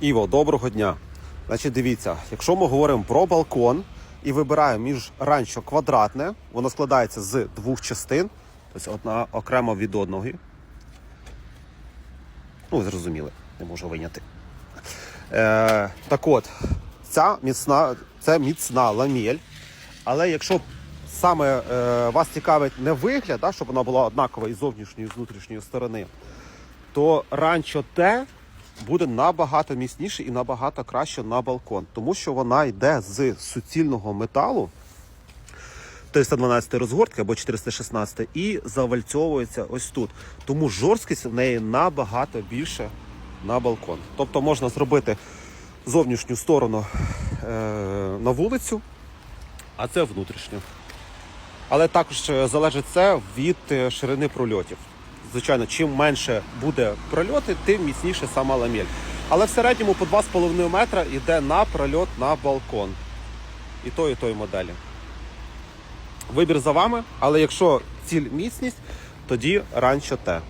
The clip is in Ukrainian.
Іво, доброго дня. Значить, дивіться, якщо ми говоримо про балкон і вибираємо між ранчо квадратне, воно складається з двох частин, тобто одна окремо від одної. Ну, ви зрозуміли, не можу виняти. Е, так от, ця міцна, це міцна ламель. Але якщо саме е, вас цікавить не вигляд, да, щоб вона була однакова і зовнішньої, і з внутрішньої сторони, то ранчо Т буде набагато міцніше і набагато краще на балкон, тому що вона йде з суцільного металу. 312 розгортки або 416 і завальцьовується ось тут. Тому жорсткість в неї набагато більше на балкон. Тобто можна зробити зовнішню сторону е, на вулицю, а це внутрішню. Але також е, залежить це від е, ширини прольотів. Звичайно, чим менше буде прольоти, тим міцніше сама ламель. Але в середньому по 2,5 метра йде на прольот на балкон. І той, і той моделі. Вибір за вами, але якщо ціль міцність, тоді ранчо те.